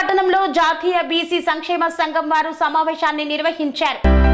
పట్టణంలో జాతీయ బీసీ సంక్షేమ సంఘం వారు సమావేశాన్ని నిర్వహించారు.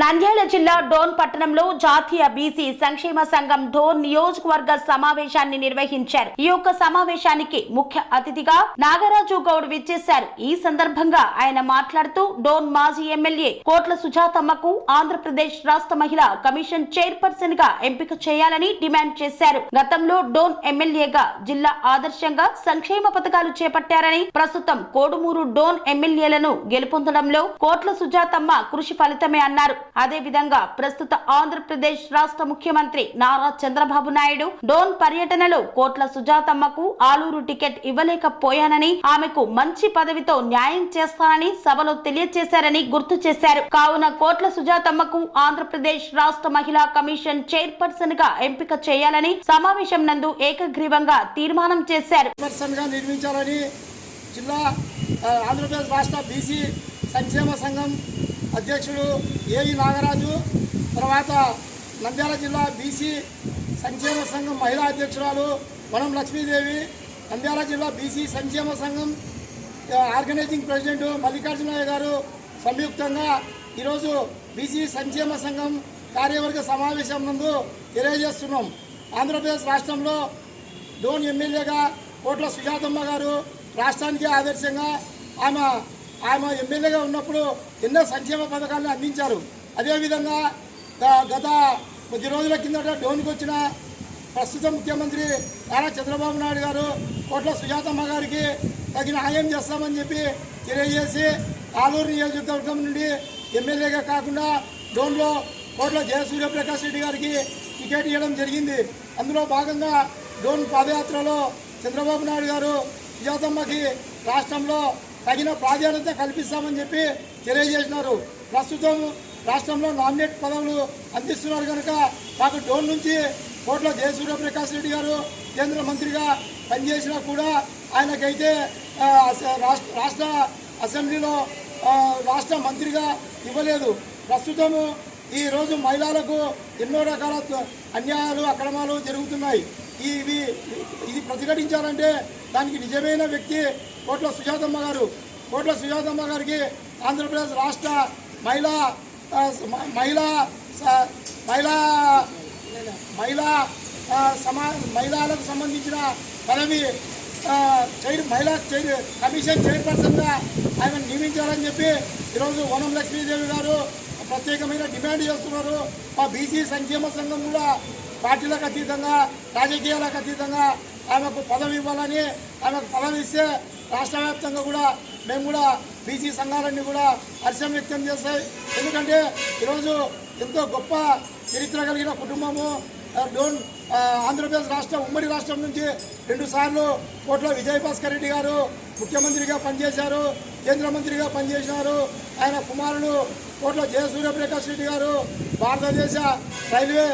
నంద్యాల జిల్లా డోన్ పట్టణంలో జాతీయ బీసీ సంక్షేమ సంఘం డోన్ నియోజకవర్గ సమావేశాన్ని నిర్వహించారు. ఈ యొక్క సమావేశానికి ముఖ్య అతిథిగా నాగరాజు గౌడ్ విచ్చేశారు. ఈ సందర్భంగా ఆయన మాట్లాడుతూ డోన్ మాజీ ఎమ్మెల్యే కోట్ల సుజాతమ్మకు ఆంధ్రప్రదేశ్ రాష్ట్ర మహిళా కమిషన్ చైర్పర్సన్గా ఎంపిక చేయాలని డిమాండ్ చేశారు. గతంలో డోన్ ఎమ్మెల్యేగా జిల్లా ఆదర్శంగా సంక్షేమ పథకాలు చేపట్టారని ప్రస్తుతం కోడుమూరు డోన్ ఎమ్మెల్యేలను గెలుపొందడంలో కోట్ల సుజాతమ్మ కృషి ఫలితమే అన్నారు. అదే విధంగా ప్రస్తుత ఆంధ్రప్రదేశ్ రాష్ట్ర ముఖ్యమంత్రి నారా చంద్రబాబు నాయుడు డోన్ పర్యటనలో కోట్ల సుజాతమ్మకు ఆలూరు టికెట్ ఇవ్వలేకపోయానని ఆమెకు మంచి పదవితో న్యాయం చేస్తానని సభలో తెలియజేశారని గుర్తు చేశారు. కావున కోట్ల సుజాతమ్మకు ఆంధ్రప్రదేశ్ రాష్ట్ర మహిళా కమిషన్ చైర్పర్సన్గా ఎంపిక చేయాలని సమావేశం నందు ఏకగ్రీవంగా తీర్మానం చేశారు. నిర్మించాలని జిల్లా ఆంధ్రప్రదేశ్ రాష్ట్ర బీసీ సంక్షేమ సంఘం అధ్యక్షుడు ఏఈ నాగరాజు తర్వాత నంద్యాల జిల్లా బీసీ సంక్షేమ సంఘం మహిళా అధ్యక్షురాలు వనం లక్ష్మీదేవి నంద్యాల జిల్లా బీసీ సంక్షేమ సంఘం ఆర్గనైజింగ్ ప్రెసిడెంట్ మల్లికార్జునయ్య గారు సంయుక్తంగా ఈరోజు బీసీ సంక్షేమ సంఘం కార్యవర్గ సమావేశం నందు తెలియజేస్తున్నాం. ఆంధ్రప్రదేశ్ రాష్ట్రంలో డోన్ ఎమ్మెల్యేగా కోట్ల సుజాతమ్మ గారు రాష్ట్రానికి ఆదర్శంగా ఆమె ఆమె ఎమ్మెల్యేగా ఉన్నప్పుడు ఎన్నో సంక్షేమ పథకాలను అందించారు. అదేవిధంగా గత కొద్ది రోజుల కిందట డోన్కి వచ్చిన ప్రస్తుత ముఖ్యమంత్రి నారా చంద్రబాబు నాయుడు గారు కోట్ల సుజాతమ్మ గారికి తగిన హాయం చేస్తామని చెప్పి తెలియజేసి ఆలూరు నియోజకవర్గం నుండి ఎమ్మెల్యేగా కాకుండా డోన్లో కోట్ల జయసూర్యప్రకాష్ రెడ్డి గారికి టికెట్ ఇవ్వడం జరిగింది. అందులో భాగంగా డోన్ పాదయాత్రలో చంద్రబాబు నాయుడు గారు సుజాతమ్మకి రాష్ట్రంలో తగిన ప్రాధాన్యత కల్పిస్తామని చెప్పి తెలియజేసినారు. ప్రస్తుతం రాష్ట్రంలో నామినేట్ పదవులు అందిస్తున్నారు కనుక మాకు డోన్ నుంచి కోట్ల జయసూర్య ప్రకాష్ రెడ్డి గారు కేంద్ర మంత్రిగా పనిచేసినా కూడా ఆయనకైతే రాష్ట్ర రాష్ట్ర అసెంబ్లీలో రాష్ట్ర మంత్రిగా ఇవ్వలేదు. ప్రస్తుతము ఈ రోజు మహిళలకు ఎన్నో రకాల అన్యాయాలు అక్రమాలు జరుగుతున్నాయి. ఇవి ఇది ప్రతిఘటించాలంటే దానికి నిజమైన వ్యక్తి కోట్ల సుజాతమ్మ గారు. కోట్ల సుజాతమ్మ గారికి ఆంధ్రప్రదేశ్ రాష్ట్ర మహిళా మ- మహిళా స- మహిళా మహిళా సమా మహిళలకు సంబంధించిన పదవి చైర్ మహిళా చైర్ కమిషన్ చైర్పర్సన్గా ఆయన నియమించాలని చెప్పి ఈరోజు వనం లక్ష్మీదేవి గారు ప్రత్యేకమైన డిమాండ్ చేస్తున్నారు. మా బీసీ సంక్షేమ సంఘం కూడా పార్టీలకు అతీతంగా రాజకీయాలకు అతీతంగా ఆమెకు పదవి ఇవ్వాలని ఆమెకు పదవి ఇస్తే రాష్ట్ర వ్యాప్తంగా కూడా మేము కూడా బీసీ సంఘాలన్నీ కూడా హర్షం వ్యక్తం చేస్తాయి. ఎందుకంటే ఈరోజు ఎంతో గొప్ప చరిత్ర కలిగిన కుటుంబము డోన్ ఆంధ్రప్రదేశ్ రాష్ట్రం ఉమ్మడి రాష్ట్రం నుంచి రెండుసార్లు కోట్ల విజయభాస్కర్ రెడ్డి గారు ముఖ్యమంత్రిగా పనిచేశారు కేంద్ర మంత్రిగా పనిచేసినారు. ఆయన కుమారుడు కోట్ల జయ ప్రకాష్ రెడ్డి గారు భారతదేశ రైల్వే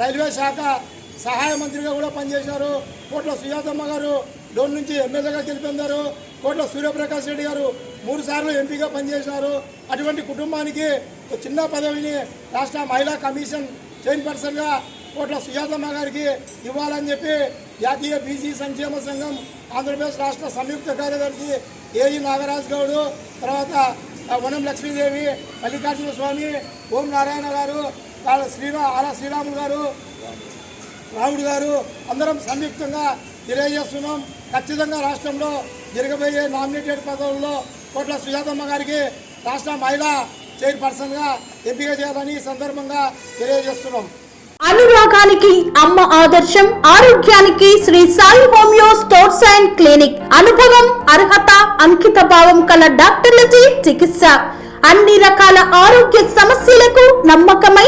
రైల్వే శాఖ సహాయ మంత్రిగా కూడా పనిచేశారు. కోట్ల సుజాతమ్మ గారు డోన్ నుంచి ఎమ్మెల్యేగా గెలిపొందారు. కోట్ల సూర్యప్రకాష్ రెడ్డి గారు మూడు సార్లు ఎంపీగా పనిచేశారు. అటువంటి కుటుంబానికి చిన్న పదవిని రాష్ట్ర మహిళా కమిషన్ చైర్పర్సన్గా కోట్ల సుజాతమ్మ గారికి ఇవ్వాలని చెప్పి జాతీయ బీసీ సంక్షేమ సంఘం ఆంధ్రప్రదేశ్ రాష్ట్ర సంయుక్త కార్యదర్శి ఏఈ నాగరాజ్ గౌడ్ తర్వాత వనం లక్ష్మీదేవి మల్లికార్జున స్వామి ఓం నారాయణ గారు వాళ్ళ శ్రీరా ఆలా శ్రీరాములు గారు రాముడు గారు అందరం సంయుక్తంగా తెలియజేస్తున్నాం. ఖచ్చితంగా రాష్ట్రంలో జరగబోయే నామినేటెడ్ పదవుల్లో కోట్ల సుజాతమ్మ గారికి రాష్ట్ర మహిళా చైర్పర్సన్గా ఎంపిక చేయాలని సందర్భంగా తెలియజేస్తున్నాం. అనురాగానికి అమ్మ ఆదర్శం ఆరోగ్యానికి Sri Sai homeo stores and clinic. అనుభవం అర్హత అంకిత భావం కల డాక్టర్లచే చికిత్స. అన్ని రకాల ఆరోగ్య సమస్యలకు నమ్మకమైన